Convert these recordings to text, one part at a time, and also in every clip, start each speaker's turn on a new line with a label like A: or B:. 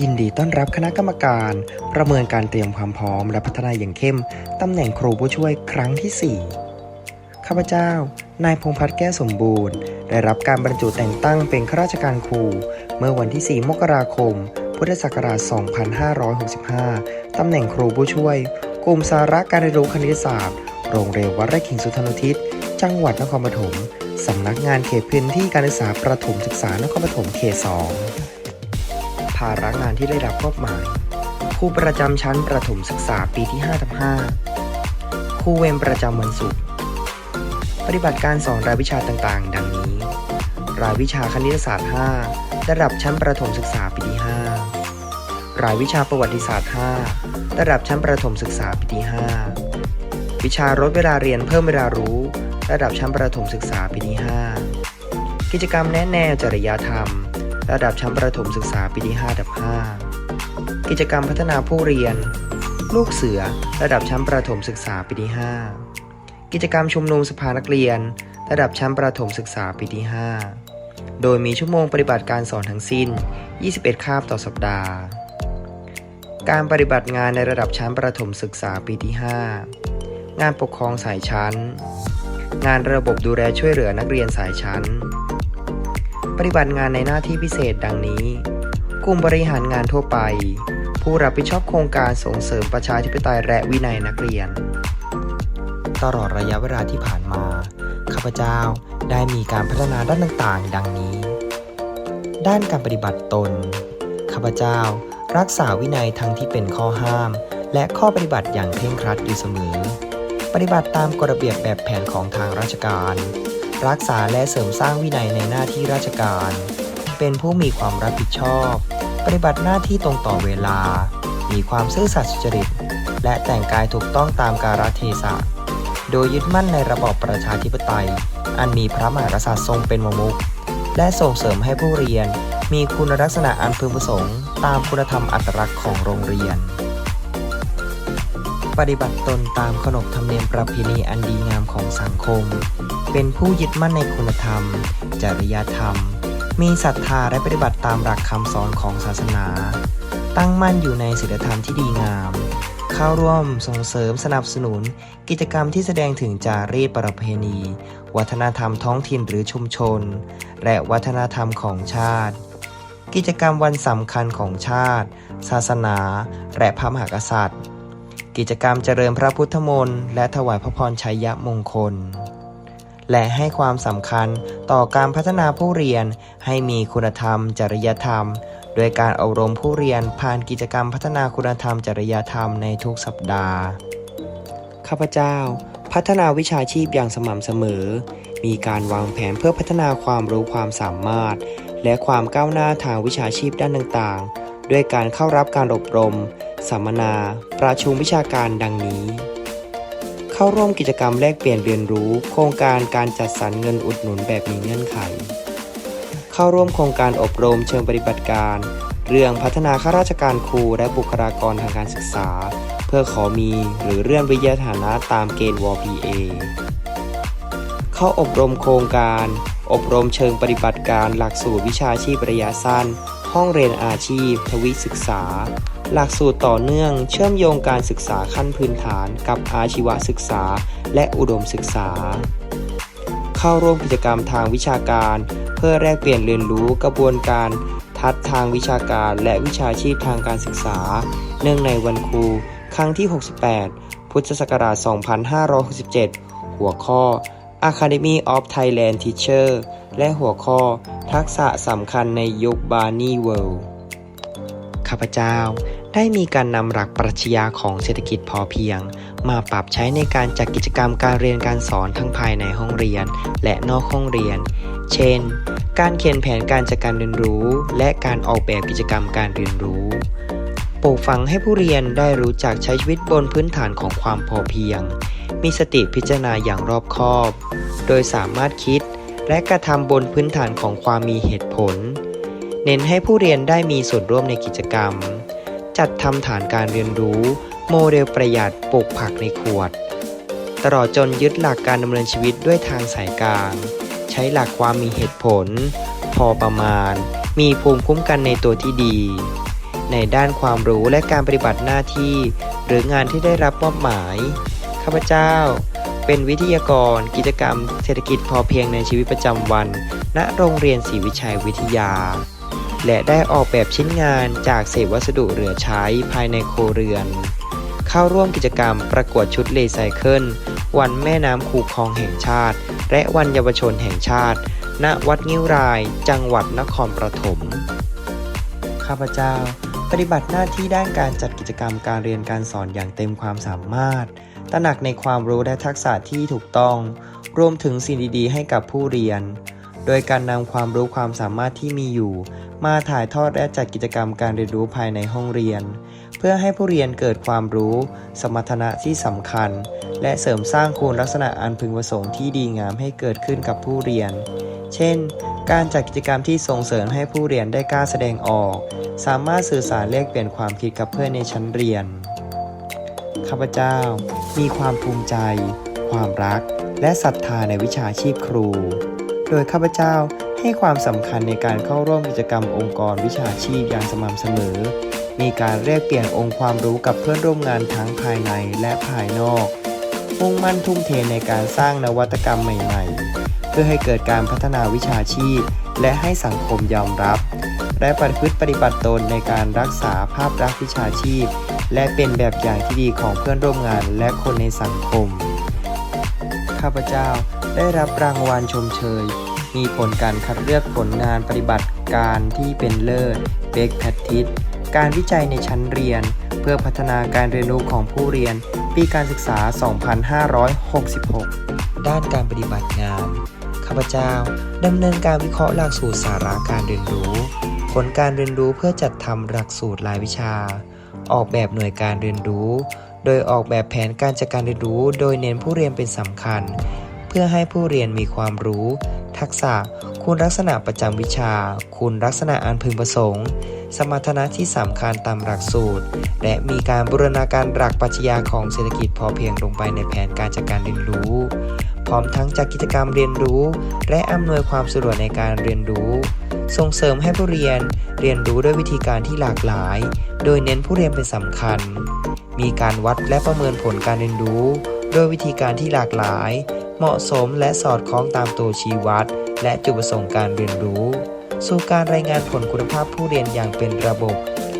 A: ยินดีต้อนรับคณะกรรมการ ประเมินการเตรียมความพร้อมและพัฒนาอย่างเข้ม ตำแหน่งครูผู้ช่วยครั้งที่ 4 ข้าพเจ้า นายพงพัฒน์แก้วสมบูรณ์ ได้รับการบรรจุแต่งตั้งเป็นข้าราชการครู เมื่อวันที่ 4 มกราคม พุทธศักราช 2565 ตำแหน่งครูผู้ช่วย กลุ่มสาระการเรียนรู้คณิตศาสตร์ โรงเรียนวัดไร่ขิงสุธนุทิศ จังหวัดนครปฐมสำนักงานเขตพื้นที่การศึกษาประถมศึกษานครปฐมเขต2ภาระงานที่ได้รับมอบหมายครูประจำชั้นประถมศึกษาปีที่5ทับ5ครูเวรประจำวันศุกร์ปฏิบัติการสอนรายวิชาต่างๆ ดังนี้ รายวิชาคณิตศาสตร์ 5 ระดับชั้นประถมศึกษาปีที่ 5 รายวิชาประวัติศาสตร์ 5 ระดับชั้นประถมศึกษาปีที่ 5 วิชาลดเวลาเรียนเพิ่มเวลารู้ ระดับชั้นประถมศึกษาปีที่ 5 กิจกรรมแนะแนวจริยธรรม ระดับชั้นประถมศึกษาปีที่ 5 ดับ 5 กิจกรรมพัฒนาผู้เรียน ลูกเสือ ระดับชั้นประถมศึกษาปีที่ 5 กิจกรรมชุมนุมสภานักเรียน ระดับชั้นประถมศึกษาปีที่ 5 โดยมีชั่วโมงปฏิบัติการสอนทั้งสิ้น 21 คาบต่อสัปดาห์ การปฏิบัติงานในระดับชั้นประถมศึกษาปีที่ 5 งานปกครองสายชั้น งานระบบดูแลช่วยเหลือนักเรียนสายชั้น ปฏิบัติงานในหน้าที่พิเศษดังนี้ กลุ่มบริหารงานทั่วไป ผู้รับผิดชอบโครงการส่งเสริมประชาธิปไตยและวินัยนักเรียน ตลอดระยะเวลาที่ผ่านมา ข้าพเจ้าได้มีการพัฒนาด้านต่างๆ ดังนี้ ด้านการปฏิบัติตน ข้าพเจ้ารักษาวินัยทั้งที่เป็นข้อห้าม และข้อปฏิบัติอย่างเคร่งครัดอยู่เสมอ ปฏิบัติตามกฎระเบียบแบบแผนของทางราชการ รักษาและเสริมสร้างวินัยในหน้าที่ราชการ เป็นผู้มีความรับผิดชอบ ปฏิบัติหน้าที่ตรงต่อเวลา มีความซื่อสัตย์สุจริต และแต่งกายถูกต้องตามกาลเทศะ โดยยึดมั่นในระบอบประชาธิปไตย อันมีพระมหากษัตริย์ทรงเป็นวมุขและส่งเสริมให้ผู้เรียน มีคุณลักษณะอันพึงประสงค์ ตามคุณธรรมอัตลักษณ์ของโรงเรียน ปฏิบัติตนตามขนบธรรมเนียมประเพณีอันดีงามของสังคม เป็นผู้ยึดมั่นในคุณธรรม จริยธรรม มีศรัทธาและปฏิบัติตามหลักคำสอนของศาสนา ตั้งมั่นอยู่ในศีลธรรมที่ดีงาม เข้าร่วมส่งเสริมสนับสนุน กิจกรรมที่แสดงถึงจารีตประเพณี วัฒนธรรมท้องถิ่นหรือชุมชน และวัฒนธรรมของชาติกิจกรรมวันสำคัญของชาติ ศาสนา และพระมหากษัตริย์ กิจกรรมเจริญพระพุทธมนต์และถวายพระพรชัยยมงคล และให้ความสำคัญต่อการพัฒนาผู้เรียนให้มีคุณธรรม จริยธรรม โดยการอบรมผู้เรียนผ่านกิจกรรมพัฒนาคุณธรรม จริยธรรมในทุกสัปดาห์ ข้าพเจ้า พัฒนาวิชาชีพอย่างสม่ำเสมอ มีการวางแผนเพื่อพัฒนาความรู้ความสามารถ และความก้าวหน้าทางวิชาชีพด้านต่างๆ ด้วยการเข้ารับการอบรม สัมมนา ประชุมวิชาการดังนี้ เข้าร่วมกิจกรรมแลกเปลี่ยนเรียนรู้ โครงการการจัดสรรเงินอุดหนุนแบบมีเงื่อนไข เข้าร่วมโครงการอบรมเชิงปฏิบัติการ เรื่องพัฒนาข้าราชการครูและบุคลากรทางการศึกษา เพื่อขอมีหรือเลื่อนวิทยาฐานะตามเกณฑ์ว PA เข้าอบรมโครงการ อบรมเชิงปฏิบัติการหลักสูตรวิชาชีพระยะสั้น ห้องเรียนอาชีพ ทวิศึกษา หลักสูตรต่อเนื่องเชื่อมโยงการศึกษาขั้นพื้นฐานกับอาชีวศึกษา และอุดมศึกษา เข้าร่วมกิจกรรมทางวิชาการ เพื่อแลกเปลี่ยนเรียนรู้กระบวนการ ทัดทางวิชาการและวิชาชีพทางการศึกษา เนื่องในวันครู ครั้งที่ 68 พุทธศักราช 2567 หัวข้อ Academy of Thailand Teacher และหัวข้อทักษะสำคัญในยุคบาร์นี่เวิลด์ข้าพเจ้าได้มีการนำหลักปรัชญาของเศรษฐกิจพอเพียง มาปรับใช้ในการจัดกิจกรรมการเรียนการสอนทั้งภายในห้องเรียน และนอกห้องเรียน เช่น การเขียนแผนการจัดการเรียนรู้ และการออกแบบกิจกรรมการเรียนรู้ปลูกฝังให้ผู้เรียนได้รู้จักใช้ชีวิตบนพื้นฐานของความพอเพียง มีสติพิจารณาอย่างรอบคอบ โดยสามารถคิด และกระทำบนพื้นฐานของความมีเหตุผล เน้นให้ผู้เรียนได้มีส่วนร่วมในกิจกรรม จัดทำฐานการเรียนรู้ โมเดลประหยัดปลูกผักในขวด ตลอดจนยึดหลักการดำเนินชีวิตด้วยทางสายกลาง ใช้หลักความมีเหตุผล พอประมาณ มีภูมิคุ้มกันในตัวที่ดี ในด้านความรู้และการปฏิบัติหน้าที่ หรืองานที่ได้รับมอบหมาย ข้าพเจ้า เป็นวิทยากร กิจกรรม เศรษฐกิจพอเพียงในชีวิตประจำวัน ณโรงเรียนศรีวิชัยวิทยา และได้ออกแบบชิ้นงานจากเศษวัสดุเหลือใช้ภายในโครเรือน เข้าร่วมกิจกรรมประกวดชุดรีไซเคิลวันแม่น้ำคูคลองแห่งชาติ และวันเยาวชนแห่งชาติ ณวัดงิ้วราย จังหวัดนครปฐมข้าพเจ้า ปฏิบัติหน้าที่ด้านการจัดกิจกรรมการเรียนการสอนอย่างเต็มความสามารถ ตระหนักในความรู้และทักษะที่ถูกต้อง รวมถึงสิ่งดีๆ ให้กับผู้เรียน โดยการนำความรู้ความสามารถที่มีอยู่ มาถ่ายทอดและจัดกิจกรรมการเรียนรู้ภายในห้องเรียน เพื่อให้ผู้เรียนเกิดความรู้ สมรรถนะที่สำคัญ และเสริมสร้างคุณลักษณะอันพึงประสงค์ที่ดีงามให้เกิดขึ้นกับผู้เรียน เช่น การจัดกิจกรรมที่ส่งเสริมให้ผู้เรียนได้กล้าแสดงออก สามารถสื่อสารแลกเปลี่ยนความคิดกับเพื่อนในชั้นเรียน ข้าพเจ้า มีความภูมิใจ ความรัก และศรัทธาในวิชาชีพครู โดยข้าพเจ้าให้ความสำคัญในการเข้าร่วมกิจกรรมองค์กรวิชาชีพอย่างสม่ำเสมอ มีการแลกเปลี่ยนองค์ความรู้กับเพื่อนร่วมงานทั้งภายในและภายนอกมุ่งมั่นทุ่มเทในการสร้างนวัตกรรมใหม่ๆ เพื่อให้เกิดการพัฒนาวิชาชีพ และให้สังคมยอมรับ และประพฤติปฏิบัติตนในการรักษาภาพลักษณ์วิชาชีพ และเป็นแบบอย่างที่ดีของเพื่อนร่วมงานและคนในสังคม ข้าพเจ้าได้รับรางวัลชมเชย มีผลการคัดเลือกผลงานปฏิบัติการที่เป็นเลิศเบกแพทิสการวิจัยในชั้นเรียน เพื่อพัฒนาการเรียนรู้ของผู้เรียน ปีการศึกษา 2566 ด้านการปฏิบัติงาน ข้าพเจ้าดำเนินการวิเคราะห์หลักสูตรสาระการเรียนรู้ ผลการเรียนรู้เพื่อจัดทำหลักสูตรรายวิชา ออกแบบหน่วยการเรียนรู้ โดยออกแบบแผนการจัดการเรียนรู้ โดยเน้นผู้เรียนเป็นสำคัญ เพื่อให้ผู้เรียนมีความรู้ ทักษะ คุณลักษณะประจำวิชา คุณลักษณะอันพึงประสงค์ สมรรถนะที่สำคัญตามหลักสูตร และมีการบูรณาการหลักปรัชญาของเศรษฐกิจพอเพียงลงไปในแผนการจัดการเรียนรู้พร้อมทั้งจัดกิจกรรมเรียนรู้ และอำนวยความสะดวกในการเรียนรู้ ส่งเสริมให้ผู้เรียนเรียนรู้ด้วยวิธีการที่หลากหลาย โดยเน้นผู้เรียนเป็นสำคัญ มีการวัดและประเมินผลการเรียนรู้โดยวิธีการที่หลากหลาย เหมาะสมและสอดคล้องตามตัวชี้วัด และจุดประสงค์การเรียนรู้ สู่การรายงานผลคุณภาพผู้เรียนอย่างเป็นระบบ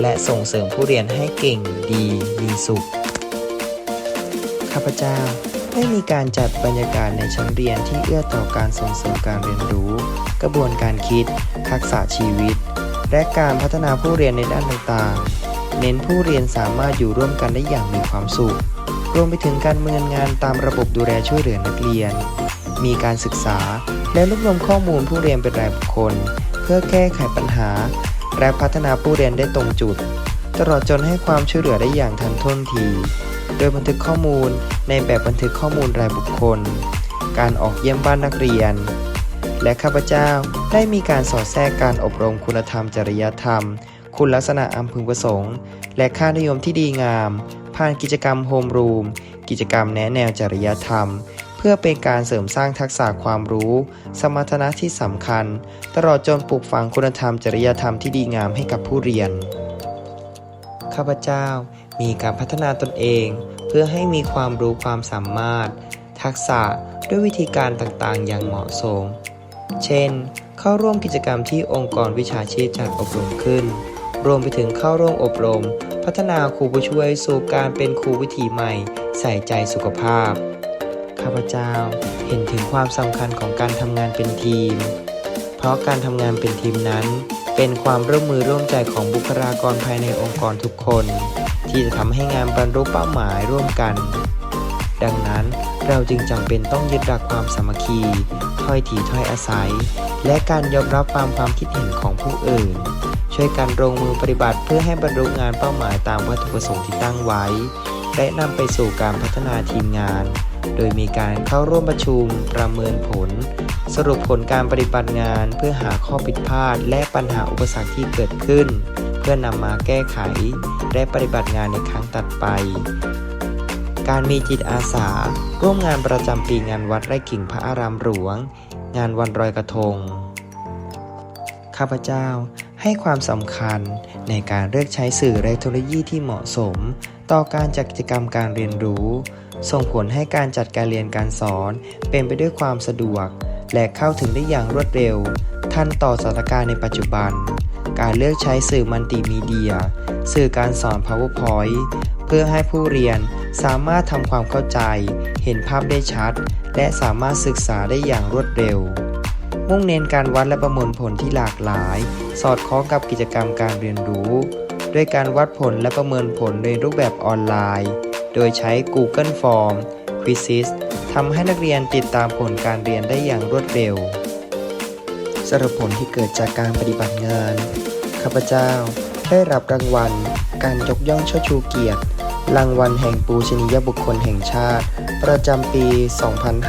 A: และส่งเสริมผู้เรียนให้เก่งดีมีสุข ข้าพเจ้า ได้มีการจัดบรรยากาศในชั้นเรียนที่เอื้อต่อการส่งเสริมการเรียนรู้ กระบวนการคิด ทักษะชีวิต และการพัฒนาผู้เรียนในด้านต่างๆ เน้นผู้เรียนสามารถอยู่ร่วมกันได้อย่างมีความสุข รวมไปถึงการเนินงานตามระบบดูแลช่วยเหลือนักเรียน มีการศึกษาและรวบรวมข้อมูลผู้เรียนเป็นรายบุคคล เพื่อแก้ไขปัญหา และพัฒนาผู้เรียนได้ตรงจุด ตลอดจนให้ความช่วยเหลือได้อย่างทันท่วงที โดยบันทึกข้อมูลในแบบบันทึกข้อมูลรายบุคคล การออกเยี่ยมบ้านนักเรียน และข้าพเจ้าได้มีการสอดแทรกการอบรมคุณธรรมจริยธรรม คุณลักษณะอันพึงประสงค์ และค่านิยมที่ดีงาม ผ่านกิจกรรมโฮมรูม กิจกรรมแนะแนวจริยธรรม เพื่อเป็นการเสริมสร้างทักษะความรู้ สมรรถนะที่สำคัญ ตลอดจนปลูกฝังคุณธรรมจริยธรรมที่ดีงามให้กับผู้เรียน ข้าพเจ้า มีการพัฒนาตนเอง เพื่อให้มีความรู้ความสามารถ ทักษะด้วยวิธีการต่างๆ อย่างเหมาะสม เช่น เข้าร่วมกิจกรรมที่องค์กรวิชาชีพจัดอบรมขึ้น รวมไปถึงเข้าร่วมอบรม พัฒนาครูผู้ช่วยสู่การเป็นครูวิถีใหม่ ใส่ใจสุขภาพ ข้าพเจ้าเห็นถึงความสำคัญของการทำงานเป็นทีม เพราะการทำงานเป็นทีมนั้นเป็นความร่วมมือร่วมใจของบุคลากรภายในองค์กรทุกคน ที่จะทำให้งานบรรลุเป้าหมายร่วมกัน ดังนั้นเราจึงจำเป็นต้องยึดหลักความสามัคคี ถ้อยทีถ้อยอาศัย และการยอมรับความความคิดเห็นของผู้อื่น ช่วยกันลงมือปฏิบัติเพื่อให้บรรลุงานเป้าหมายตามวัตถุประสงค์ที่ตั้งไว้ และนำไปสู่การพัฒนาทีมงาน โดยมีการเข้าร่วมประชุมประเมินผล สรุปผลการปฏิบัติงานเพื่อหาข้อผิดพลาด และปัญหาอุปสรรคที่เกิดขึ้น พื่อนำมาแก้ไข และปฏิบัติงานในครั้งตัดไป การมีจิตอาสา ร่วมงานประจำปีงานวัดไร่กิ่งพระอารามหลวง งานวันรอยกระทง ข้าพเจ้าให้ความสำคัญในการเลือกใช้สื่อและเทคโนโลยีที่เหมาะสม ต่อการจัดกิจกรรมการเรียนรู้ ส่งผลให้การจัดการเรียนการสอน เป็นไปด้วยความสะดวก และเข้าถึงได้อย่างรวดเร็ว ทันต่อสถานการณ์ในปัจจุบัน การเลือกใช้สื่อมัลติมีเดีย สื่อการสอน PowerPoint เพื่อให้ผู้เรียนสามารถทำความเข้าใจ เห็นภาพได้ชัด และสามารถศึกษาได้อย่างรวดเร็ว มุ่งเน้นการวัดและประเมวลผลที่หลากหลาย สอดคล้องกับกิจกรรมการเรียนรู้ ด้วยการวัดผลและประเมินผลในรูปแบบออนไลน์ โดยใช้ Google Form Quizzes ทำให้นักเรียนติดตามผลการเรียนได้อย่างรวดเร็วสรุปผลที่เกิดจากการปฏิบัติงาน ข้าพเจ้า ได้รับรางวัล การยกย่องเชิดชูเกียรติ รางวัลแห่งปูชนียบุคคลแห่งชาติ ประจำปี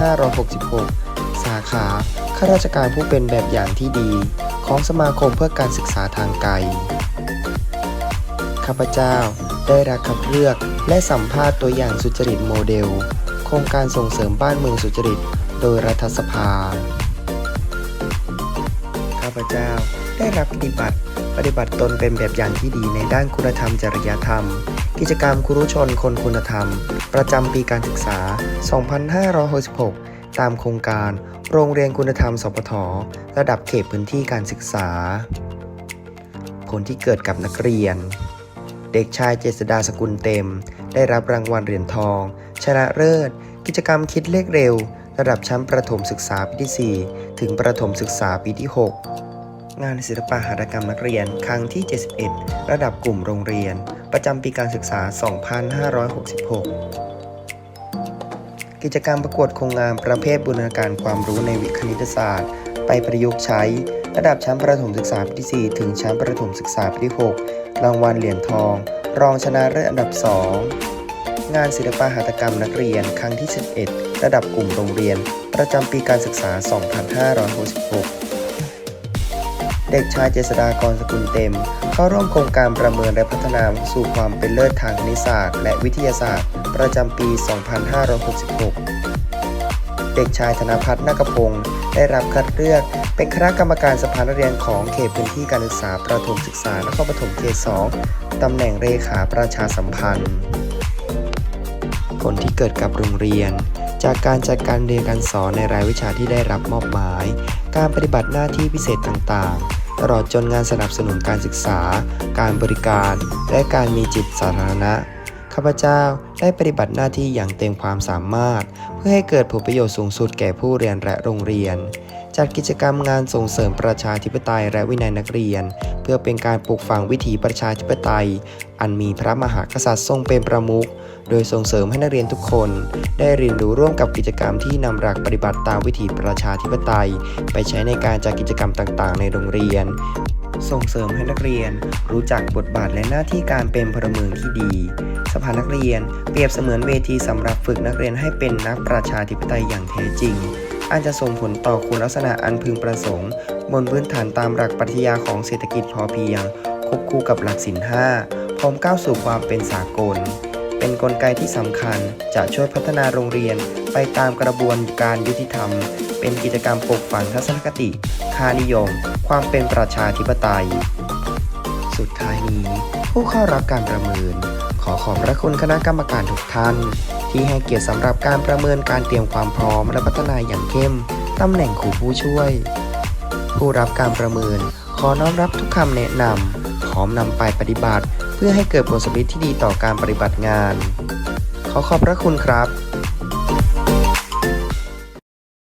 A: 2566 สาขาข้าราชการผู้เป็นแบบอย่างที่ดี ของสมาคมเพื่อการศึกษาทางไกล ข้าพเจ้าได้รับคัดเลือกและสัมภาษณ์ตัวอย่างสุจริตโมเดล โครงการส่งเสริมบ้านเมืองสุจริต โดยรัฐสภา ข้าพเจ้าได้รับปฏิบัติ ปฏิบัติตนเป็นแบบอย่างที่ดีในด้านคุณธรรมจริยธรรม กิจกรรมครุชนคนคุณธรรม ประจำปีการศึกษา 2566 ตามโครงการ โรงเรียนคุณธรรมสปทระดับเขตพื้นที่การศึกษา ผลที่เกิดกับนักเรียน เด็กชายเจษดาสกุลเต็ม ได้รับรางวัลเหรียญทอง ชนะเลิศ กิจกรรมคิดเลขเร็ว ระดับชั้นประถมศึกษาปีที่ 4 ถึงประถมศึกษาปีที่ 6 งานศิลปะหัตถกรรมนักเรียน ครั้งที่ 71 ระดับกลุ่มโรงเรียน ประจำปีการศึกษา 2566 กิจกรรมประกวดโครงงานประเภทบูรณาการความรู้ในวิคณิตศาสตร์ ไปประยุกต์ใช้ ระดับชั้นประถมศึกษาปีที่ 4 ถึงชั้นประถมศึกษาปีที่ 6 รางวัลเหรียญทอง รองชนะเลิศอันดับ 2 งานศิลปะหัตถกรรมนักเรียน ครั้งที่ 11 ระดับกลุ่มโรงเรียน ประจำปีการศึกษา 2566 เด็กชายเจษฎากรสกุลเต็ม เข้าร่วมโครงการประเมินและพัฒนาสู่ความเป็นเลิศทางคณิตศาสตร์ และวิทยาศาสตร์ ประจำปี 2566 เด็กชายธนพัฒน์นาคพงศ์ได้รับคัดเลือกเป็นคณะกรรมการสภานักเรียนของเขตพื้นที่การศึกษาประถมศึกษานครปฐมเขต 2 ตำแหน่งเลขาประชาสัมพันธ์ ผลที่เกิดกับโรงเรียน จากการจัดการเรียนการสอนในรายวิชาที่ได้รับมอบหมายการปฏิบัติหน้าที่พิเศษต่างๆ ตลอดจนงานสนับสนุนการศึกษา การบริการ และการมีจิตสาธารณะ ข้าพเจ้าได้ปฏิบัติหน้าที่อย่างเต็มความสามารถ เพื่อให้เกิดผลประโยชน์สูงสุดแก่ผู้เรียนและโรงเรียน จัดกิจกรรมงานส่งเสริมประชาธิปไตยและวินัยนักเรียน เพื่อเป็นการปลูกฝังวิถีประชาธิปไตย อันมีพระมหากษัตริย์ทรงเป็นประมุข โดยส่งเสริมให้นักเรียนทุกคน ได้เรียนรู้ร่วมกับกิจกรรมที่นำหลักปฏิบัติตามวิถีประชาธิปไตย ไปใช้ในการจัดกิจกรรมต่างๆ ในโรงเรียน ส่งเสริมให้นักเรียน รู้จักบทบาทและหน้าที่การเป็นพลเมืองที่ดี สภานักเรียน เปรียบเสมือนเวทีสำหรับฝึกนักเรียนให้เป็นนักประชาธิปไตยอย่างแท้จริงอาจจะส่งผลต่อคุณลักษณะอันพึงประสงค์ บนพื้นฐานตามหลักปรัชญาของเศรษฐกิจพอเพียงควบคู่กับหลักสินห้าพร้อมก้าวสู่ความเป็นสากล กลไกที่สำคัญจะช่วยพัฒนาโรงเรียนไปตามกระบวนการยุติธรรม เป็นกิจกรรมปลูกฝังทัศนคติ ค่านิยม ความเป็นประชาธิปไตย สุดท้ายนี้ ผู้เข้ารับการประเมิน ขอขอบพระคุณคณะกรรมการทุกท่าน ที่ให้เกียรติสำหรับการประเมินการเตรียมความพร้อมและพัฒนาอย่างเข้มตำแหน่งครูผู้ช่วย ผู้รับการประเมิน ขอน้อมรับทุกคำแนะนำพร้อมนำไปปฏิบัติ เพื่อให้เกิดผลสำเร็จที่ดีต่อการปฏิบัติงาน ขอขอบพระคุณครับ